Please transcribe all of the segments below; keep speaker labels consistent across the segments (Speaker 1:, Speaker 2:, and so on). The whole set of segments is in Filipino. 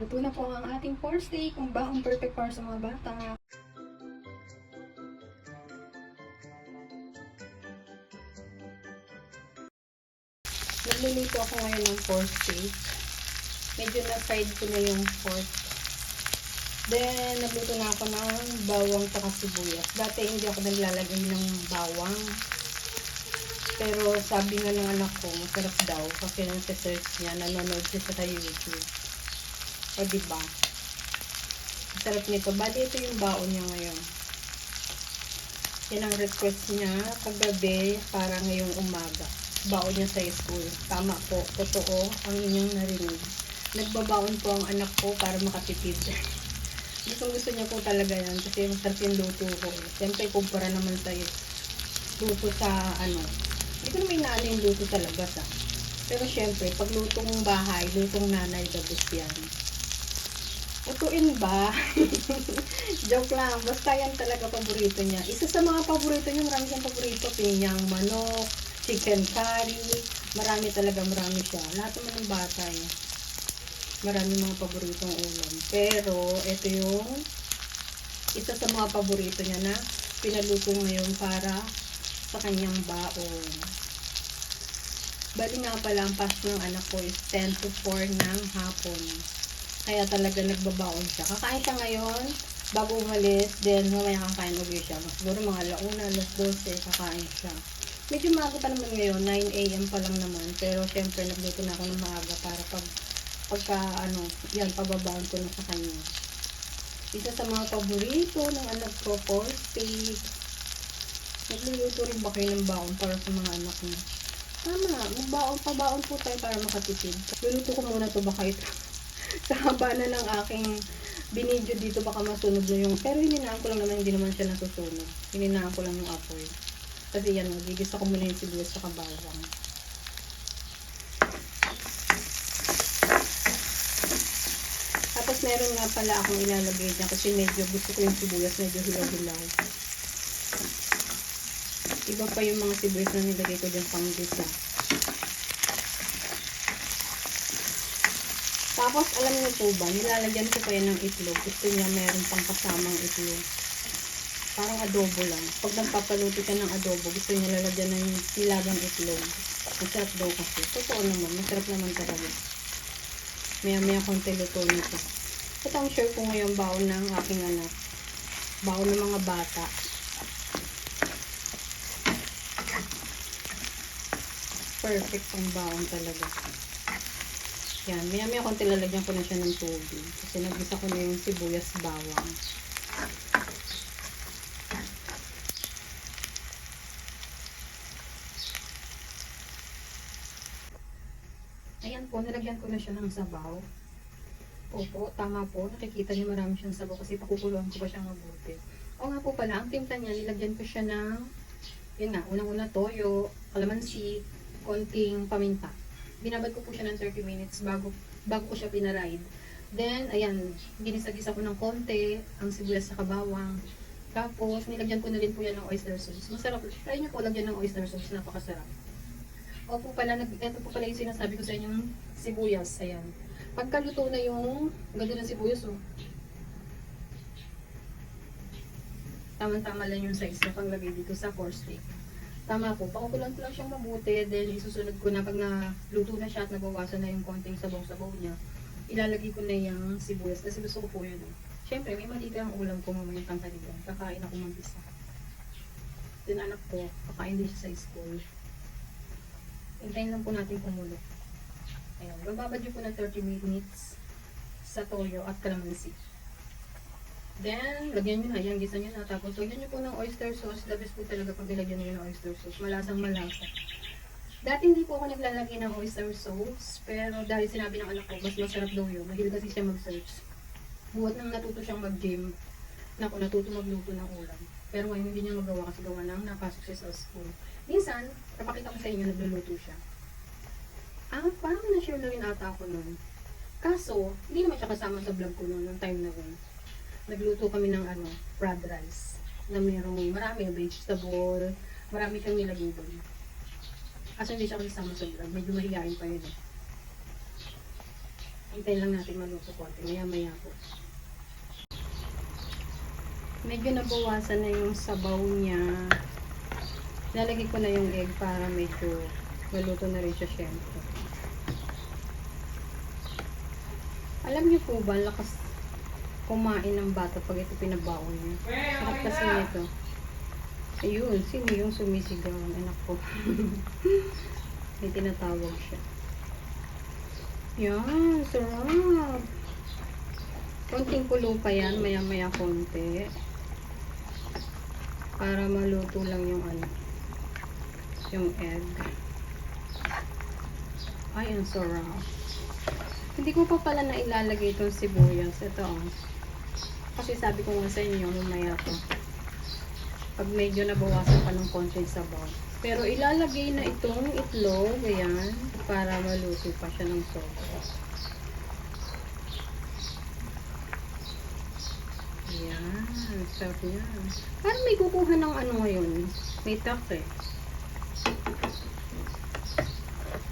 Speaker 1: Luto na po ang ating pork steak, kung ba ang perfect para sa mga bata. Nagluluto ako ngayon ng pork steak. Medyo na-fried ko na yung pork. Then, nagluto na ako ng bawang at sibuyas. Dati hindi ako naglalagay ng bawang. Pero sabi nga ng anak ko, masarap daw. Kasi nang search niya, nanonood siya sa YouTube. O diba? Masarap nito. Bali, ito yung baon niya ngayon. Yan ang request niya kagabi para ngayong umaga. Baon niya sa school. Tama po. Totoo ang inyong narinig. Nagbabaon po ang anak ko para makatipid. gusto gusto niya po talaga yan kasi masarap yung luto ko. Siyempre, kumpara naman sa luto sa ano. Hindi ko naman inaano yung luto sa labas ah. Pero syempre, pag lutong bahay, lutong nanay, gabos yan. Lutuin ba? Joke lang. Basta yan talaga paborito niya. Isa sa mga paborito niya, marami siyang paborito. Pinyang manok, chicken curry. Marami talaga, marami siya. Lahat naman ng bata. Marami mga paboritong ulam. Pero, ito yung isa sa mga paborito niya na pinaluto ngayon para sa kanyang baon. Bali nga pala, ang pass ng anak ko is 10 to 4 ng hapon. Kaya talaga nagbabaon siya. Kakain siya ngayon, bago umalis, then mamaya kakain ulit siya. Siguro mga launa, alas 12, kakain siya. Medyo maaga pa naman ngayon, 9 a.m. pa lang naman. Pero syempre, nagluto na ako ng maaga para pag, pagka, ano, yan, pababaon ko na sa kanya. Isa sa mga paborito ng anak ko, pork steak. Nagluluto rin ba kayo ng baon para sa mga anak niyo? Tama, magbaon, pabaon po tayo para makatipid. Luluto ko muna to baka ito. Sa haba na ng aking binidyo dito baka masunog na yung pero hininaan ko lang naman hindi naman siya nasusunog. Hininaan ko lang yung apoy. Kasi yan magigisa ko muna yung sibuyas sa bawang. Tapos meron nga pala akong ilalagay dyan kasi medyo gusto ko yung sibuyas medyo hilaw-hilaw. Iba pa yung mga sibuyas na nilagay ko dyan pang gisa Tapos, alam niyo po ba, nilalagyan ko pa yan ng itlog. Gusto niya meron pang kasamang itlog. Parang adobo lang. Pag nagpapaluto ka ng adobo, gusto niya lalagyan ng nilagang itlog. Masarap daw kasi. Totoo naman, masarap naman talaga. Maya-maya konti luto nito. Ito ang share ko ngayon baon ng aking anak. Baon ng mga bata. Perfect pang baon talaga. Yan, maya maya konti lalagyan ko na siya ng tubig. Kasi nagisa ko na yung sibuyas bawang. Ayan po, nilagyan ko na siya ng sabaw. Opo, tama po. Nakikita niyo marami siyang sabaw kasi pakukuluan ko pa siya mabuti. O nga po pala, ang timpla niya, nilagyan ko siya ng, yun nga, unang-una toyo, kalamansi, konting paminta binabad ko po siya ng 30 minutes bago bago ko siya pinaride. Then, ayan, ginisagisa ko ng konti, ang sibuyas sa kabawang. Tapos, nilagyan ko na rin po yan ng oyster sauce. Masarap. Try niyo po lagyan ng oyster sauce, napakasarap. O po pala, nag, ito po pala yung sinasabi ko sa inyong sibuyas. Ayan. Pagkaluto na yung ganda ng sibuyas, oh. Tama-tama lang yung size na panglagay dito sa pork steak. Tama po, pakukulan ko lang siyang mabuti, then isusunod ko na pag naluto na siya at nabawasan na yung konting sabaw-sabaw niya, ilalagay ko na yung sibuyas kasi gusto ko po yun. Eh. Siyempre, may malita ang ulam ko mamayang tanghalian. Kakain ako mag-isa. Then anak ko, kakain din siya sa school. Hintayin lang po natin kumulo. Ayan, bababad yun po ng 30 minutes sa toyo at kalamansi. Then, lagyan nyo na, yan, gisa nyo na. Tapos, lagyan nyo po ng oyster sauce. The best po talaga pag nilagyan nyo ng oyster sauce. Malasang malasa. Dati hindi po ako naglalagay ng oyster sauce. Pero dahil sinabi ng anak ko, mas masarap daw yun. Mahilig kasi siya mag-search. Buhat nang natuto siyang mag-gym. Naku, natuto magluto ng ulam. Pero ngayon hindi niya magawa kasi gawa nang napasok siya sa school. Minsan, kapakita ko sa inyo, nagluluto siya. Ah, parang na-share na rin ata ako nun. Kaso, hindi naman siya kasama sa vlog ko noon, ng time na yun nagluto kami ng ano, fried rice na mayroong marami vegetable, marami kang nilagay doon. Kaso hindi siya kasama sa vlog, medyo mahihayin pa yun eh. Hintay lang natin maluto konti. Maya maya po. Medyo nabawasan na yung sabaw niya. Lalagay ko na yung egg para medyo maluto na rin siya syempre. Alam niyo po ba, lakas kumain ng bata pag ito pinabaon niya. Sarap kasi nito. Ayun, sino yung sumisigaw? Anak ko. May tinatawag siya. Yan, sarap. Konting kulo pa yan, maya-maya konti. Para maluto lang yung ano, yung egg. Ay, ang sarap. Hindi ko pa pala na ilalagay itong sibuyas. Ito, oh. Kasi sabi ko nga sa inyo, mamaya to. Pag medyo nabawasan pa ng konti sa sabaw. Pero ilalagay na itong itlog, ayan, para maluto pa siya ng sobra. Ayan, sarap yan. Parang may kukuha ng ano ngayon. May tak eh.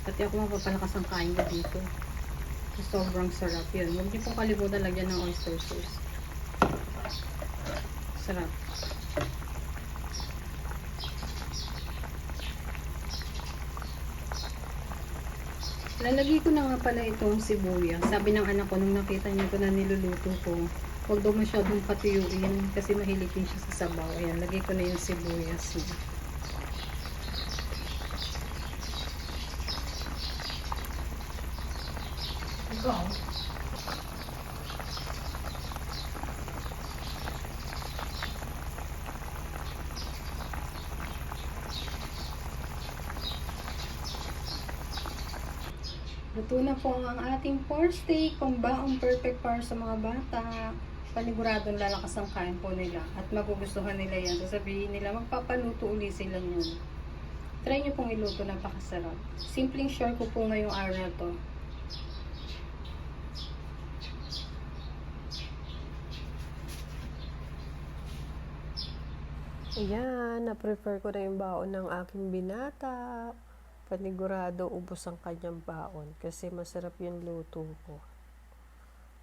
Speaker 1: Pati ako mapapalakas ang kain ko dito. Sobrang sarap yun. Huwag niyo pong kalimutan lagyan ng oyster sauce. Sarap. Lalagay ko na nga pala itong sibuyas. Sabi ng anak ko nung nakita niya ito na niluluto ko, huwag daw masyadong patuyuin kasi mahilig din siya sa sabaw. Ayan, lagay ko na yung sibuyas niya. Ikaw? Luto na po ang ating pork steak, pambaong perfect para sa mga bata. Paniguradong lalakas ang kain po nila at magugustuhan nila yan. Sasabihin nila, magpapaluto uli sila niyan. Try nyo pong iluto, napakasarap. Simpleng share ko po ngayong araw na to.
Speaker 2: Ayan, na-prepare ko na yung baon ng aking binata. Panigurado, ubos ang kanyang baon kasi masarap yung luto ko.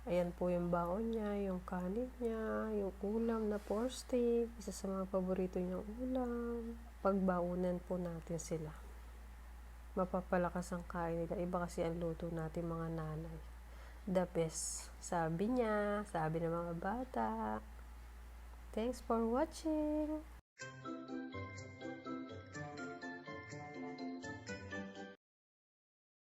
Speaker 2: Ayan po yung baon niya, yung kanin niya, yung ulam na pork steak, isa sa mga paborito niyang ulam. Pagbaunan po natin sila. Mapapalakas ang kain nila. Iba kasi ang luto natin mga nanay. The best. Sabi niya, sabi ng mga bata. Thanks for watching!